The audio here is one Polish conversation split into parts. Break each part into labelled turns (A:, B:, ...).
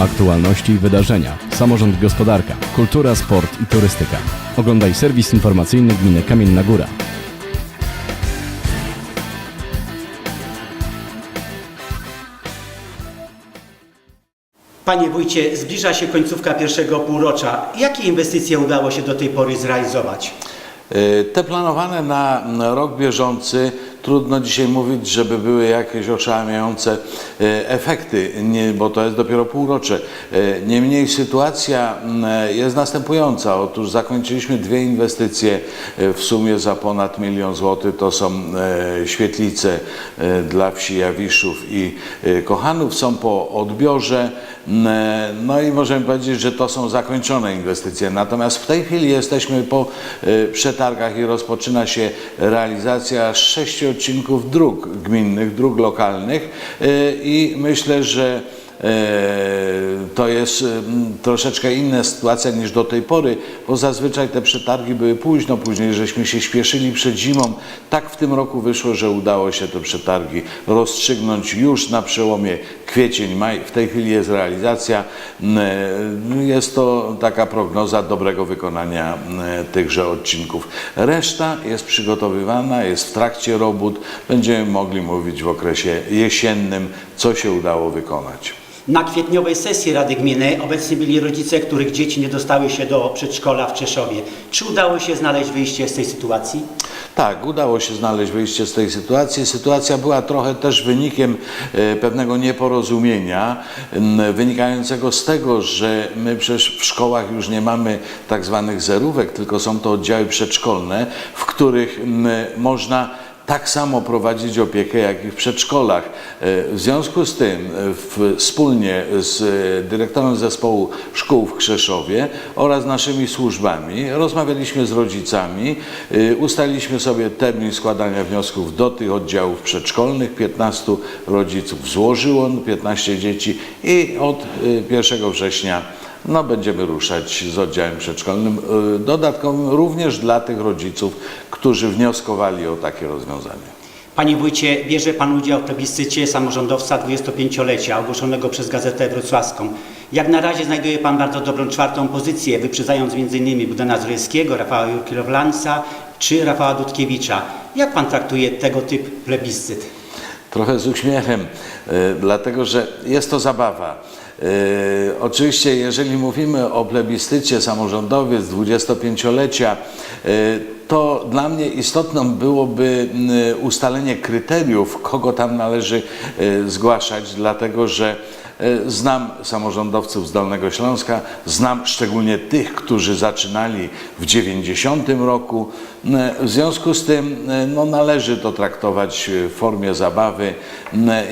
A: Aktualności i wydarzenia, samorząd i gospodarka, kultura, sport i turystyka. Oglądaj serwis informacyjny gminy Kamienna Góra.
B: Panie wójcie, zbliża się końcówka pierwszego półrocza. Jakie inwestycje udało się do tej pory zrealizować?
C: Y, Te planowane na rok bieżący, trudno dzisiaj mówić, żeby były jakieś oszałamiające y, efekty, bo to jest dopiero półrocze. Y, Niemniej sytuacja mm, jest następująca. Otóż zakończyliśmy dwie inwestycje w sumie za ponad milion złotych. To są świetlice dla wsi Jawiszów i Kochanów. Są po odbiorze. Mm, No i możemy powiedzieć, że to są zakończone inwestycje. Natomiast w tej chwili jesteśmy po przetargach i rozpoczyna się realizacja sześciu odcinków dróg gminnych, dróg lokalnych y, i myślę, że e, to jest mm, troszeczkę inna sytuacja niż do tej pory, bo zazwyczaj te przetargi były późno, później żeśmy się śpieszyli przed zimą. Tak w tym roku wyszło, że udało się te przetargi rozstrzygnąć już na przełomie kwiecień-maj. W tej chwili jest realizacja. Mm, Jest to taka prognoza dobrego wykonania mm, tychże odcinków. Reszta jest przygotowywana, jest w trakcie robót. Będziemy mogli mówić w okresie jesiennym, co się udało wykonać.
B: Na kwietniowej sesji Rady Gminy obecni byli rodzice, których dzieci nie dostały się do przedszkola w Czeszowie. Czy udało się znaleźć wyjście z tej sytuacji?
C: Tak, udało się znaleźć wyjście z tej sytuacji. Sytuacja była trochę też wynikiem e, pewnego nieporozumienia, wynikającego z tego, że my przecież w szkołach już nie mamy tak zwanych zerówek, tylko są to oddziały przedszkolne, w których można tak samo prowadzić opiekę, jak i w przedszkolach. E, W związku z tym e, wspólnie z e, dyrektorem zespołu szkół w Krzeszowie oraz naszymi służbami rozmawialiśmy z rodzicami, ustaliliśmy sobie termin składania wniosków do tych oddziałów przedszkolnych. 15 rodziców złożyło, 15 dzieci i od e, 1 września no, będziemy ruszać z oddziałem przedszkolnym dodatkowym również dla tych rodziców, którzy wnioskowali o takie rozwiązanie.
B: Panie wójcie, bierze Pan udział w plebiscycie samorządowca 25-lecia ogłoszonego przez Gazetę Wrocławską. Jak na razie znajduje Pan bardzo dobrą czwartą pozycję, wyprzedzając m.in. Budena Zrojewskiego, Rafała Jurkiewlansa czy Rafała Dudkiewicza. Jak Pan traktuje tego typu plebiscyt?
C: Trochę z uśmiechem, y, dlatego że jest to zabawa. Y, Oczywiście, jeżeli mówimy o plebiscycie samorządowiec 25-lecia, y, to dla mnie istotną byłoby y, ustalenie kryteriów, kogo tam należy y, zgłaszać, dlatego że y, znam samorządowców z Dolnego Śląska, znam szczególnie tych, którzy zaczynali w 90 roku. Y, W związku z tym no, należy to traktować w formie zabawy.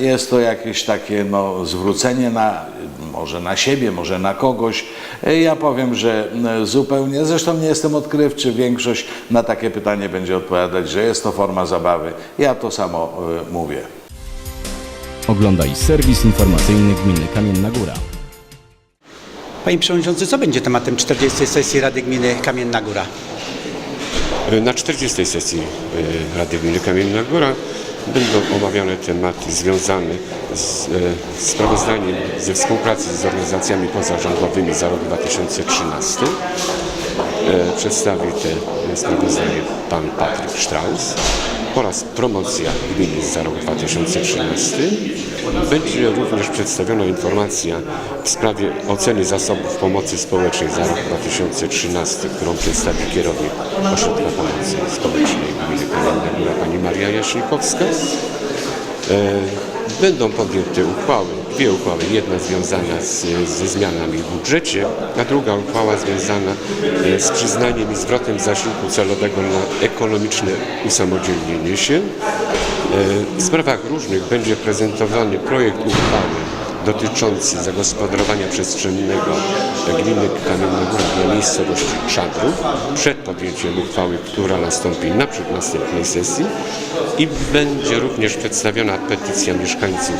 C: Y, Jest to jakieś takie no, zwrócenie na, może na siebie, może na kogoś. Y, Ja powiem, że y, zupełnie, zresztą nie jestem odkrywczy, większość na takie pytanie będzie odpowiadać, że jest to forma zabawy. Ja to samo y, mówię.
A: Oglądaj serwis informacyjny gminy Kamienna Góra.
B: Panie Przewodniczący, co będzie tematem 40. sesji Rady Gminy Kamienna Góra?
D: Na 40. sesji e, Rady Gminy Kamienna Góra będą omawiane tematy związane z e, sprawozdaniem ze współpracy z organizacjami pozarządowymi za rok 2013. E, Przedstawi te sprawozdanie pan Patryk Strauss oraz promocja gminy za rok 2013. Będzie również przedstawiona informacja w sprawie oceny zasobów pomocy społecznej za rok 2013, którą przedstawi kierownik Ośrodka Pomocy Społecznej Gminy Góra pani Maria Jaśnikowska. E, Będą podjęte uchwały, dwie uchwały. Jedna związana z, ze zmianami w budżecie, a druga uchwała związana e, z przyznaniem i zwrotem zasiłku celowego na ekonomiczne usamodzielnienie się. E, W sprawach różnych będzie prezentowany projekt uchwały dotyczący zagospodarowania przestrzennego gminy dla miejscowości Czadrów przed podjęciem uchwały, która nastąpi na następnej sesji i będzie również przedstawiona petycja mieszkańców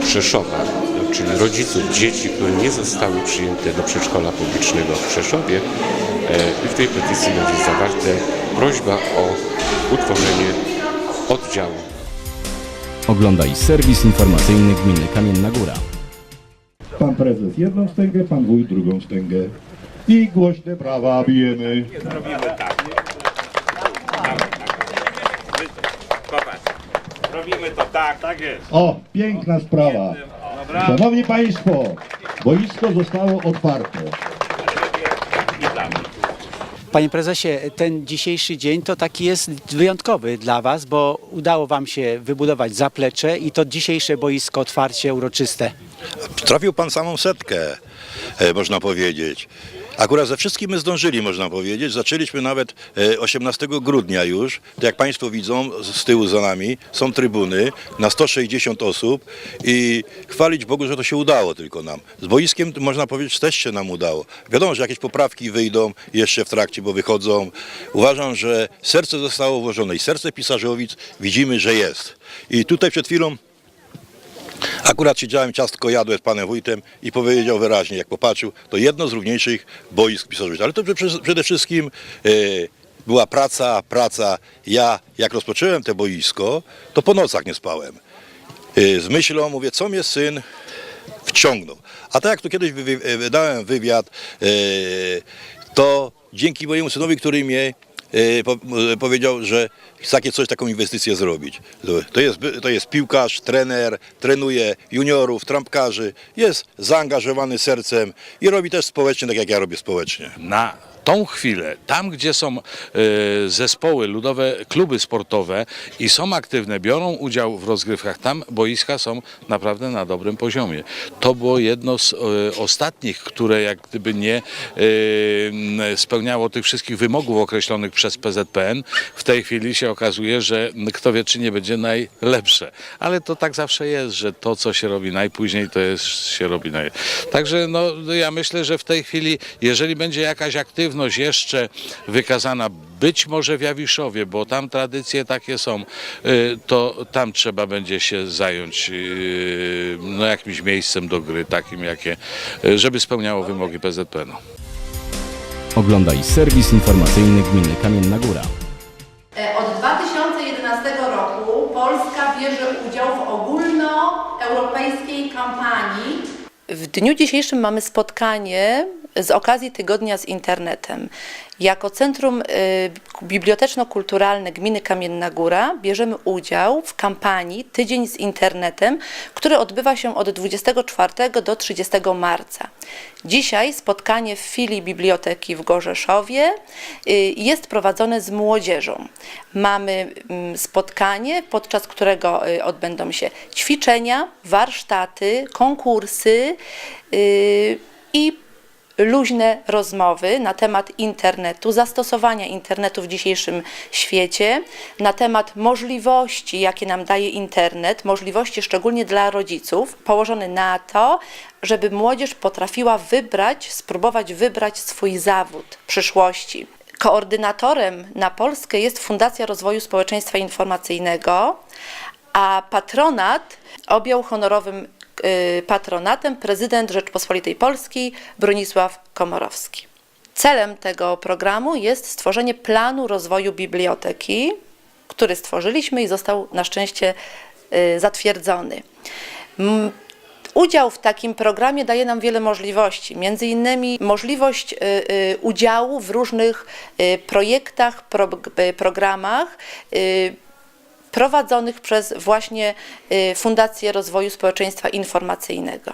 D: Krzeszowa, czyli rodziców dzieci, które nie zostały przyjęte do przedszkola publicznego w Krzeszowie E, i w tej petycji będzie zawarte prośba o utworzenie oddziału
A: Oglądaj serwis informacyjny gminy Kamienna Góra.
E: Pan prezes jedną wstęgę, pan wójt drugą wstęgę. I głośne brawa bijemy.
F: Robimy tak. Robimy to tak. Tak jest.
E: O, piękna sprawa.
F: Dobra.
E: Szanowni Państwo, boisko zostało otwarte.
B: Panie prezesie, ten dzisiejszy dzień to taki jest wyjątkowy dla Was, bo udało Wam się wybudować zaplecze i to dzisiejsze boisko otwarcie uroczyste.
G: Trafił pan samą setkę, e, można powiedzieć. Akurat ze wszystkim my zdążyli, można powiedzieć. Zaczęliśmy nawet e, 18 grudnia już. Jak Państwo widzą, z tyłu za nami są trybuny na 160 osób i chwalić Bogu, że to się udało tylko nam. Z boiskiem, można powiedzieć, też się nam udało. Wiadomo, że jakieś poprawki wyjdą jeszcze w trakcie, bo wychodzą. Uważam, że serce zostało włożone i serce Pisarzowic widzimy, że jest. I tutaj przed chwilą Akurat siedziałem, ciastko jadłem z panem wójtem i powiedział wyraźnie, jak popatrzył, to jedno z równiejszych boisk Pisarzowic. Ale to prze- przede wszystkim e, była praca, praca. Ja, jak rozpocząłem to boisko, to po nocach nie spałem. E, z myślą, mówię, co mnie syn wciągnął. A tak jak tu kiedyś wy, wy, wydałem wywiad, e, to dzięki mojemu synowi, który mnie powiedział, że takie coś, taką inwestycję zrobić. To- To jest, to jest piłkarz, trener, trenuje juniorów, trampkarzy, jest zaangażowany sercem i robi też społecznie, tak jak ja robię społecznie.
C: na tą chwilę, tam gdzie są e, zespoły, ludowe kluby sportowe i są aktywne, biorą udział w rozgrywkach, tam boiska są naprawdę na dobrym poziomie. To było jedno z e, ostatnich, które jak gdyby nie e, spełniało tych wszystkich wymogów określonych przez PZPN. W tej chwili się okazuje, że kto wie, czy nie będzie najlepsze. Ale to tak zawsze jest, że to, co się robi najpóźniej, to jest, się robi naj... Także no, ja myślę, że w tej chwili, jeżeli będzie jakaś aktywność jeszcze wykazana, być może w Jawiszowie, bo tam tradycje takie są, y, to tam trzeba będzie się zająć y, no, jakimś miejscem do gry, takim jakie, y, żeby spełniało wymogi PZPN-u.
A: Oglądaj serwis informacyjny Gminy Kamienna Góra.
H: E, Od 2011 roku Polska bierze udział w ogólnoeuropejskiej kampanii. W dniu dzisiejszym mamy spotkanie z okazji Tygodnia z Internetem. Jako Centrum y, Biblioteczno-Kulturalne Gminy Kamienna Góra bierzemy udział w kampanii Tydzień z Internetem, który odbywa się od 24 do 30 marca. Dzisiaj spotkanie w filii biblioteki w Gorzeszowie y, jest prowadzone z młodzieżą. Mamy mm, spotkanie, podczas którego y, odbędą się ćwiczenia, warsztaty, konkursy i luźne rozmowy na temat internetu, zastosowania internetu w dzisiejszym świecie, na temat możliwości, jakie nam daje internet, możliwości szczególnie dla rodziców, położone na to, żeby młodzież potrafiła wybrać, spróbować wybrać swój zawód przyszłości. Koordynatorem na Polskę jest Fundacja Rozwoju Społeczeństwa Informacyjnego, a patronat objął honorowym patronatem prezydent Rzeczpospolitej Polskiej Bronisław Komorowski. Celem tego programu jest stworzenie planu rozwoju biblioteki, który stworzyliśmy i został na szczęście y, zatwierdzony. Udział w takim programie daje nam wiele możliwości, między innymi możliwość y, y, udziału w różnych y, projektach, pro, y, programach y, prowadzonych przez właśnie y, Fundację Rozwoju Społeczeństwa Informacyjnego.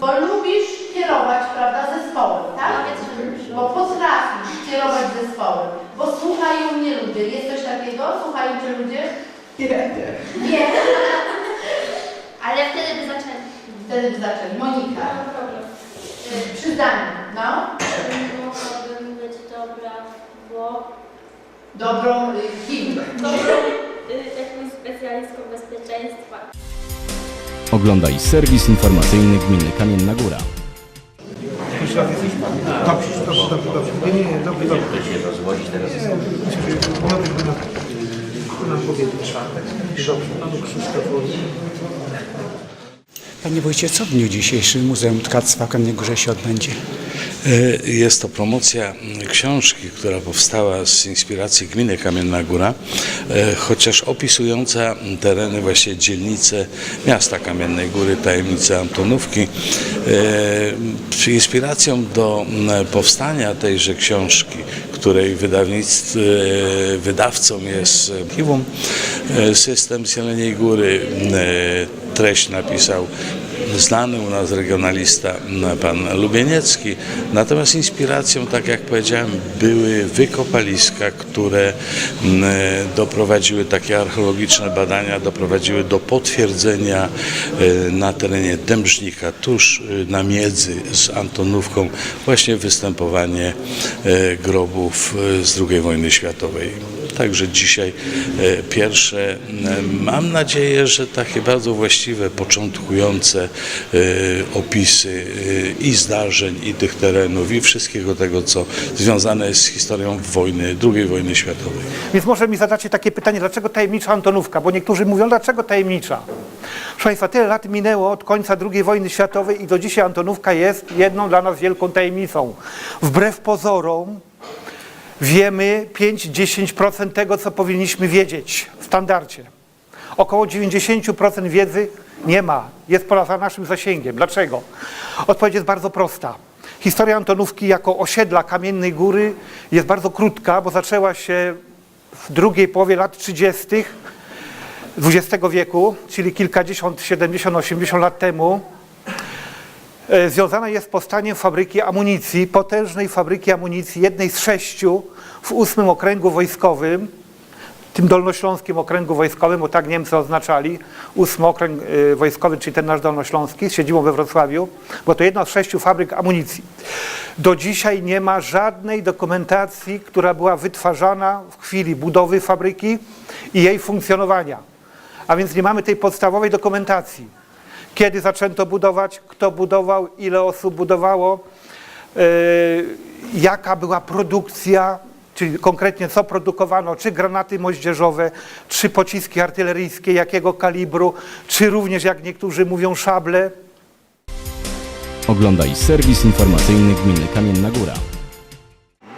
H: Bo lubisz kierować, prawda, zespołem, tak? Bo potrafisz kierować zespołem, bo słuchają mnie ludzie. Jest coś takiego? Słuchają cię ludzie? Nie. Nie.
I: Ale wtedy by zaczęli.
H: Wtedy by zaczęli. Monika. Y, Przy zdaniu, no.
I: Mogłabym być dobra, bo
H: Dobrą y, kim?
I: dobrą y, jakąś specjalistką bezpieczeństwa.
A: Oglądaj serwis informacyjny Gminy Kamienna Góra.
J: Panie wójcie, co w dniu dzisiejszym Muzeum Tkactwa w Kamiennej Górze się odbędzie?
C: E, Jest to promocja mm, książki, która powstała z inspiracji gminy Kamienna Góra, e, chociaż opisująca tereny, właśnie dzielnice miasta Kamiennej Góry, tajemnice Antonówki. E, inspiracją do mm, powstania tejże książki, której wydawcą jest e, System z Jeleniej Góry. Treść napisał znany u nas regionalista pan Lubieniecki. Natomiast inspiracją, tak jak powiedziałem, były wykopaliska, które doprowadziły, takie archeologiczne badania doprowadziły do potwierdzenia e, na terenie Dębrznika, tuż e, na miedzy z Antonówką, właśnie występowanie e, grobów z II wojny światowej. Także dzisiaj e, pierwsze, e, mam nadzieję, że takie bardzo właściwe, początkujące e, opisy i zdarzeń, i tych terenów, i wszystkiego tego, co związane jest z historią wojny, II wojny światowej.
J: Więc może mi zadacie takie pytanie, dlaczego tajemnicza Antonówka? Bo niektórzy mówią, dlaczego tajemnicza? Proszę Państwa, tyle lat minęło od końca II wojny światowej i do dzisiaj Antonówka jest jedną dla nas wielką tajemnicą. Wbrew pozorom wiemy 5-10% tego, co powinniśmy wiedzieć w standardzie. Około 90% wiedzy nie ma, jest poza naszym zasięgiem. Dlaczego? Odpowiedź jest bardzo prosta. Historia Antonówki jako osiedla Kamiennej Góry jest bardzo krótka, bo zaczęła się w drugiej połowie lat 30. XX wieku, czyli kilkadziesiąt, 70, 80 lat temu. E, Związana jest z powstaniem fabryki amunicji, potężnej fabryki amunicji, jednej z sześciu w ósmym okręgu wojskowym, tym dolnośląskim okręgu wojskowym, bo tak Niemcy oznaczali, ósmy okręg e, wojskowy, czyli ten nasz dolnośląski, z siedzibą we Wrocławiu, bo to jedna z sześciu fabryk amunicji. Do dzisiaj nie ma żadnej dokumentacji, która była wytwarzana w chwili budowy fabryki i jej funkcjonowania. A więc nie mamy tej podstawowej dokumentacji. Kiedy zaczęto budować, kto budował, ile osób budowało, yy, jaka była produkcja, czyli konkretnie co produkowano, czy granaty moździerzowe, czy pociski artyleryjskie, jakiego kalibru, czy również, jak niektórzy mówią, szable.
A: Oglądaj serwis informacyjny Gminy Kamienna Góra.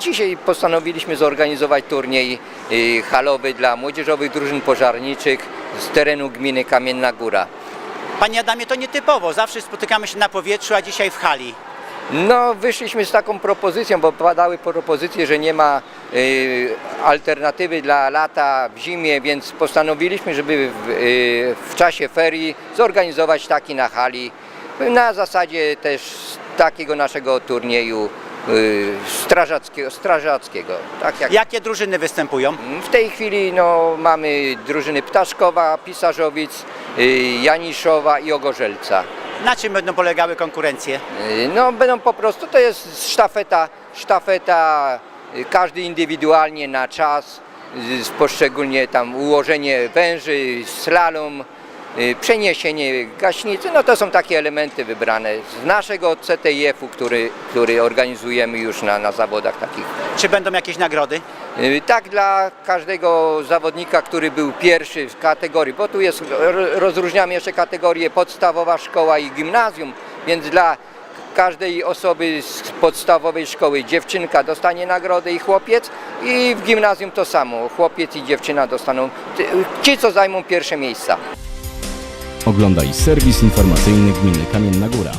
K: Dzisiaj postanowiliśmy zorganizować turniej y, halowy dla młodzieżowych drużyn pożarniczych z terenu gminy Kamienna Góra.
B: Panie Adamie, to nietypowo. Zawsze spotykamy się na powietrzu, a dzisiaj w hali.
K: No, wyszliśmy z taką propozycją, bo padały propozycje, że nie ma y, alternatywy dla lata w zimie, więc postanowiliśmy, żeby w, y, w czasie ferii zorganizować taki na hali na zasadzie też takiego naszego turnieju y, strażackiego, strażackiego. Tak jak
B: Jakie drużyny występują?
K: w tej chwili no, mamy drużyny Ptaszkowa, Pisarzowic, Janiszowa i Ogorzelca.
B: Na czym będą polegały konkurencje?
K: Y, No będą po prostu, to jest sztafeta, sztafeta, y, każdy indywidualnie na czas, y, poszczególnie tam ułożenie węży, slalom, y, przeniesienie gaśnicy, no to są takie elementy wybrane z naszego CTIF-u, który, który organizujemy już na, na zawodach takich.
B: Czy będą jakieś nagrody?
K: Y, Tak dla każdego zawodnika, który był pierwszy w kategorii, bo tu jest, ro- rozróżniamy jeszcze kategorię podstawowa szkoła i gimnazjum, więc dla każdej osoby z podstawowej szkoły dziewczynka dostanie nagrodę i chłopiec i w gimnazjum to samo, chłopiec i dziewczyna dostaną, ci co zajmą pierwsze miejsca.
A: Oglądaj serwis informacyjny Gminy Kamienna Góra.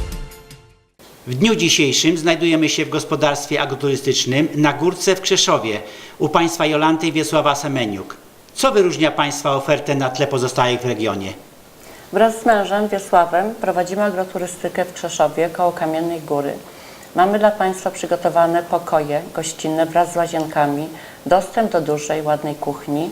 B: W dniu dzisiejszym znajdujemy się w gospodarstwie agroturystycznym na Górce w Krzeszowie u państwa Jolanty i Wiesława Semeniuk. Co wyróżnia państwa ofertę na tle pozostałych w regionie?
L: Wraz z mężem Wiesławem prowadzimy agroturystykę w Krzeszowie koło Kamiennej Góry. Mamy dla Państwa przygotowane pokoje gościnne wraz z łazienkami, dostęp do dużej, ładnej kuchni,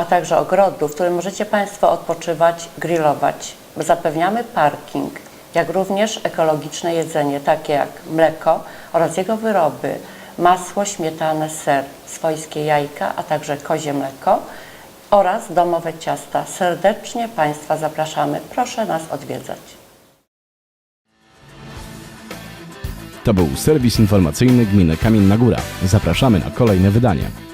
L: a także ogrodu, w którym możecie Państwo odpoczywać, grillować. Zapewniamy parking, jak również ekologiczne jedzenie, takie jak mleko oraz jego wyroby, masło, śmietanę, ser, swojskie jajka, a także kozie mleko oraz domowe ciasta. Serdecznie Państwa zapraszamy. Proszę nas odwiedzać.
A: To był serwis informacyjny Gminy Kamienna Góra. Zapraszamy na kolejne wydanie.